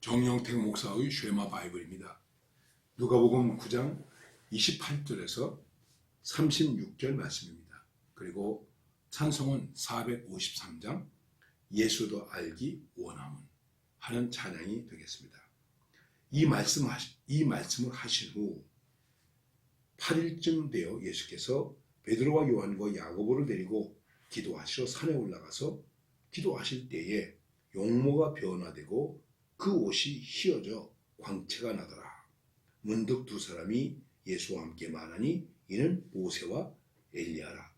정영택 목사의 쉐마 바이블입니다. 누가복음 9장 28절에서 36절 말씀입니다. 그리고 찬송은 453장 예수도 알기 원함은 하는 찬양이 되겠습니다. 이 말씀 이 말씀을 하신 후 8일쯤 되어 예수께서 베드로와 요한과 야고보를 데리고 기도하시러 산에 올라가서 기도하실 때에 용모가 변화되고 그 옷이 휘어져 광채가 나더라. 문득 두 사람이 예수와 함께 말하니 이는 모세와 엘리야라.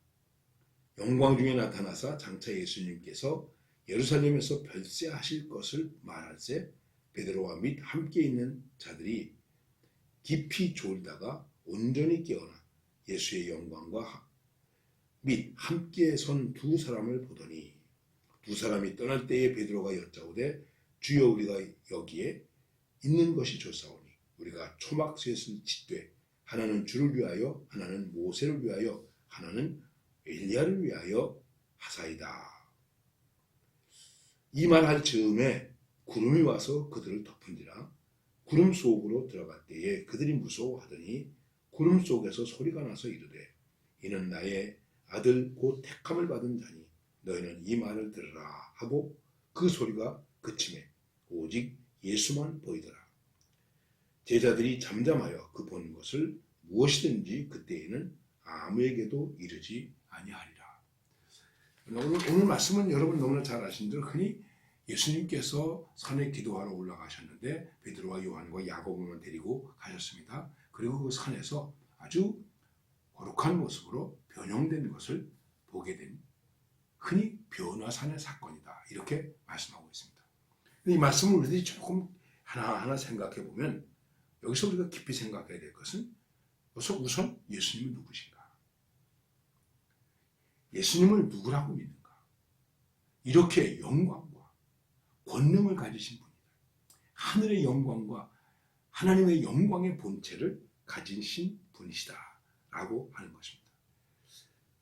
영광 중에 나타나사 장차 예수님께서 예루살렘에서 별세하실 것을 말할세 베드로와 및 함께 있는 자들이 깊이 졸다가 온전히 깨어나 예수의 영광과 및 함께 선 두 사람을 보더니 두 사람이 떠날 때에 베드로가 여짜오되 주여 우리가 여기에 있는 것이 좋사오니 우리가 초막셋을 짓되 하나는 주를 위하여 하나는 모세를 위하여 하나는 엘리야를 위하여 하사이다. 이 말 할 즈음에 구름이 와서 그들을 덮은지라 구름 속으로 들어갈 때에 그들이 무서워하더니 구름 속에서 소리가 나서 이르되 이는 나의 아들 곧 택함을 받은 자니 너희는 이 말을 들으라 하고 그 소리가 그침에 오직 예수만 보이더라. 제자들이 잠잠하여 그본 것을 무엇이든지 그때에는 아무에게도 이르지 아니하리라. 오늘, 오늘 말씀은 여러분 너무나 잘 아신 대로 흔히 예수님께서 산에 기도하러 올라가셨는데 베드로와 요한과 야고보만 데리고 가셨습니다. 그리고 그 산에서 아주 거룩한 모습으로 변형된 것을 보게 된 흔히 변화산의 사건이다. 이렇게 말씀하고 있습니다. 이 말씀을 우리들이 조금 하나하나 생각해 보면 여기서 우리가 깊이 생각해야 될 것은 우선, 예수님은 누구신가? 예수님을 누구라고 믿는가? 이렇게 영광과 권능을 가지신 분이다. 하늘의 영광과 하나님의 영광의 본체를 가지신 분이시다. 라고 하는 것입니다.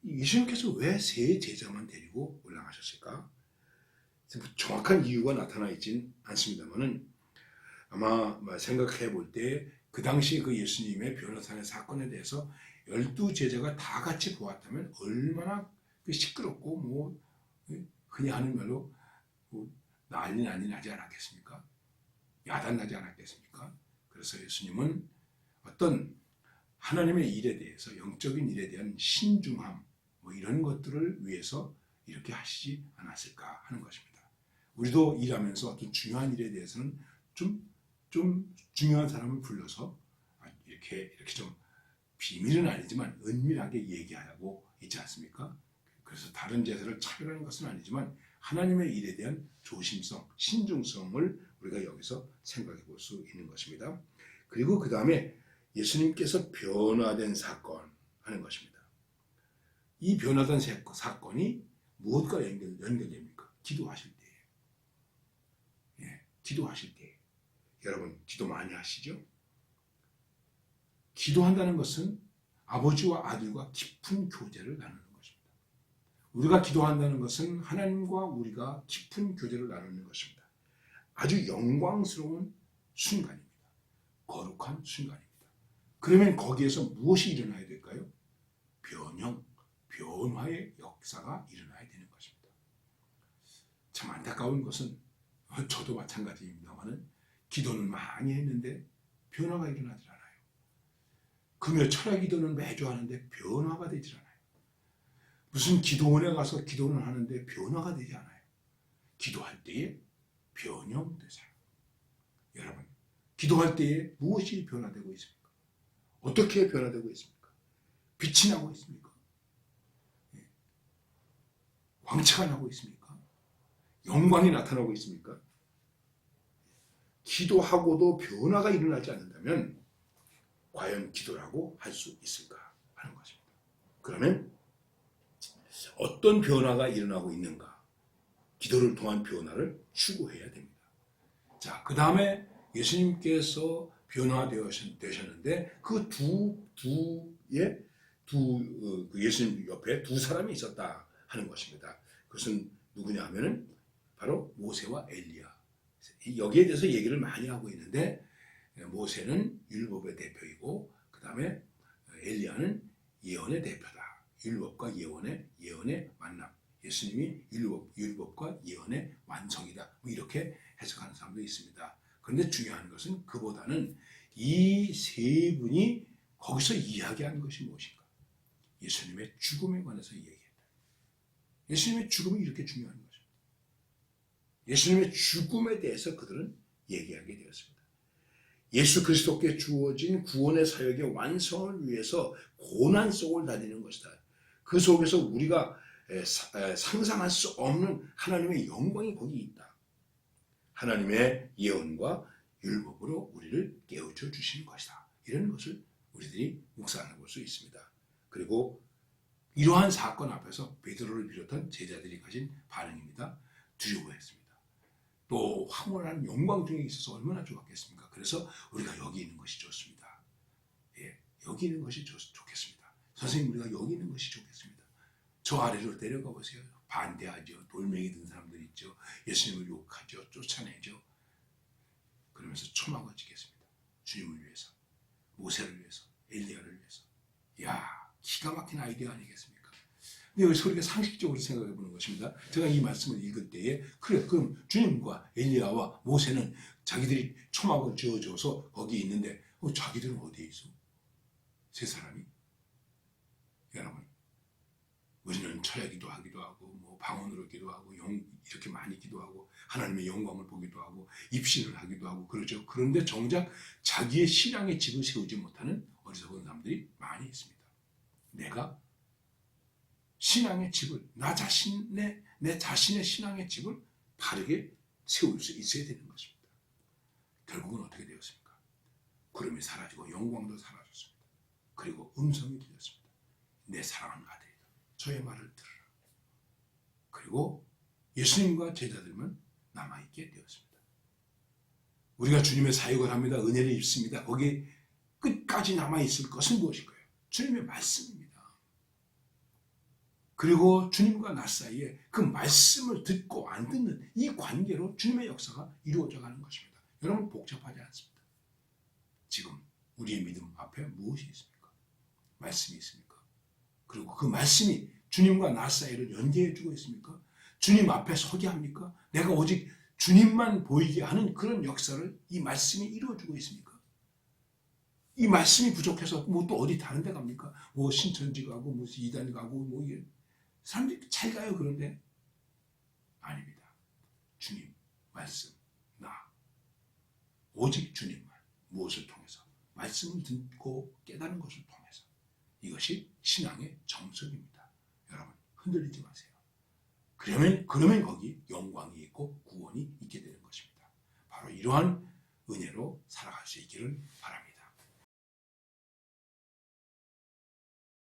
예수님께서 왜 세 제자만 데리고 올라가셨을까? 정확한 이유가 나타나 있진 않습니다만은 아마 생각해 볼 때 그 당시 그 예수님의 변호사의 사건에 대해서 열두 제자가 다 같이 보았다면 얼마나 그 시끄럽고 뭐 흔히 하는 말로 뭐 난리 난리 나지 않았겠습니까? 야단 나지 않았겠습니까? 그래서 예수님은 어떤 하나님의 일에 대해서 영적인 일에 대한 신중함 뭐 이런 것들을 위해서 이렇게 하시지 않았을까 하는 것입니다. 우리도 일하면서 어떤 중요한 일에 대해서는 좀, 좀 중요한 사람을 불러서 이렇게, 이렇게 좀 비밀은 아니지만 은밀하게 얘기하고 있지 않습니까? 그래서 다른 제사를 차별하는 것은 아니지만 하나님의 일에 대한 조심성, 신중성을 우리가 여기서 생각해 볼 수 있는 것입니다. 그리고 그 다음에 예수님께서 변화된 사건 하는 것입니다. 이 변화된 사건이 무엇과 연결, 연결됩니까? 기도하실 때. 예, 기도하실 때. 여러분, 기도 많이 하시죠? 기도한다는 것은 아버지와 아들과 깊은 교제를 나누는 것입니다. 우리가 기도한다는 것은 하나님과 우리가 깊은 교제를 나누는 것입니다. 아주 영광스러운 순간입니다. 거룩한 순간입니다. 그러면 거기에서 무엇이 일어나야 될까요? 변형, 변화의 역사가 일어나야 되는 것입니다. 참 안타까운 것은 저도 마찬가지입니다만은 기도는 많이 했는데 변화가 일어나질 않아요. 금요 철야 기도는 매주 하는데 변화가 되질 않아요. 무슨 기도원에 가서 기도는 하는데 변화가 되지 않아요. 기도할 때에 변형되세요. 여러분, 기도할 때에 무엇이 변화되고 있습니까? 어떻게 변화되고 있습니까? 빛이 나고 있습니까? 예. 광채가 나고 있습니까? 영광이 나타나고 있습니까? 기도하고도 변화가 일어나지 않는다면 과연 기도라고 할 수 있을까 하는 것입니다. 그러면 어떤 변화가 일어나고 있는가? 기도를 통한 변화를 추구해야 됩니다. 자, 그 다음에 예수님께서 변화되셨는데 그 두 두의 두 어, 그 예수님 옆에 두 사람이 있었다 하는 것입니다. 그것은 누구냐 하면은 바로 모세와 엘리야 여기에 대해서 얘기를 많이 하고 있는데 모세는 율법의 대표이고 그 다음에 엘리야는 예언의 대표다. 율법과 예언의 예언의 만남. 예수님이 율법, 율법과 예언의 완성이다. 뭐 이렇게 해석하는 사람도 있습니다. 그런데 중요한 것은 그보다는 이 세 분이 거기서 이야기하는 것이 무엇인가? 예수님의 죽음에 관해서 얘기했다. 예수님의 죽음이 이렇게 중요한 거죠. 예수님의 죽음에 대해서 그들은 얘기하게 되었습니다. 예수 그리스도께 주어진 구원의 사역의 완성을 위해서 고난 속을 다니는 것이다. 그 속에서 우리가 상상할 수 없는 하나님의 영광이 거기 있다. 하나님의 예언과 율법으로 우리를 깨우쳐 주시는 것이다. 이런 것을 우리들이 묵상해 볼 수 있습니다. 그리고 이러한 사건 앞에서 베드로를 비롯한 제자들이 가진 반응입니다. 두려워했습니다. 또 황홀한 영광 중에 있어서 얼마나 좋았겠습니까? 그래서 우리가 여기 있는 것이 좋습니다. 예, 여기 있는 것이 좋, 좋겠습니다. 선생님 우리가 여기 있는 것이 좋겠습니다. 저 아래로 내려가 보세요. 반대하죠. 돌멩이 든 사람들 있죠. 예수님을 욕하죠. 쫓아내죠. 그러면서 초막을 지겠습니다. 주님을 위해서, 모세를 위해서, 엘리야를 위해서. 야, 기가 막힌 아이디어 아니겠습니까? 여기서 우리가 상식적으로 생각해 보는 것입니다. 제가 이 말씀을 읽을 때에 그래 그럼 주님과 엘리야와 모세는 자기들이 초막을 지어줘서 거기 있는데 어, 자기들은 어디에 있어? 세 사람이? 여러분 우리는 철야 기도하기도 하고 뭐 방언으로 기도하고 영, 이렇게 많이 기도하고 하나님의 영광을 보기도 하고 입신을 하기도 하고 그러죠. 그런데 정작 자기의 신앙의 집을 세우지 못하는 어리석은 사람들이 많이 있습니다. 내가 신앙의 집을 나 자신의 내 자신의 신앙의 집을 바르게 세울 수 있어야 되는 것입니다. 결국은 어떻게 되었습니까? 구름이 사라지고 영광도 사라졌습니다. 그리고 음성이 들렸습니다. 내 사랑하는 아들이다. 저의 말을 들으라. 그리고 예수님과 제자들만 남아있게 되었습니다. 우리가 주님의 사역을 합니다. 은혜를 입습니다. 거기에 끝까지 남아있을 것은 무엇일까요? 주님의 말씀입니다. 그리고 주님과 나 사이에 그 말씀을 듣고 안 듣는 이 관계로 주님의 역사가 이루어져 가는 것입니다. 여러분 복잡하지 않습니다. 지금 우리의 믿음 앞에 무엇이 있습니까? 말씀이 있습니까? 그리고 그 말씀이 주님과 나 사이를 연계해 주고 있습니까? 주님 앞에 서게 합니까? 내가 오직 주님만 보이게 하는 그런 역사를 이 말씀이 이루어주고 있습니까? 이 말씀이 부족해서 뭐 또 어디 다른 데 갑니까? 뭐 신천지 가고 무슨 이단 가고 뭐 사람들이 잘 가요 그런데 아닙니다. 주님 말씀 나 오직 주님만 무엇을 통해서 말씀을 듣고 깨달은 것을 통해서 이것이 신앙의 정석입니다. 여러분 흔들리지 마세요. 그러면 그러면 거기 영광이 있고 구원이 있게 되는 것입니다. 바로 이러한 은혜로 살아갈 수 있기를 바랍니다.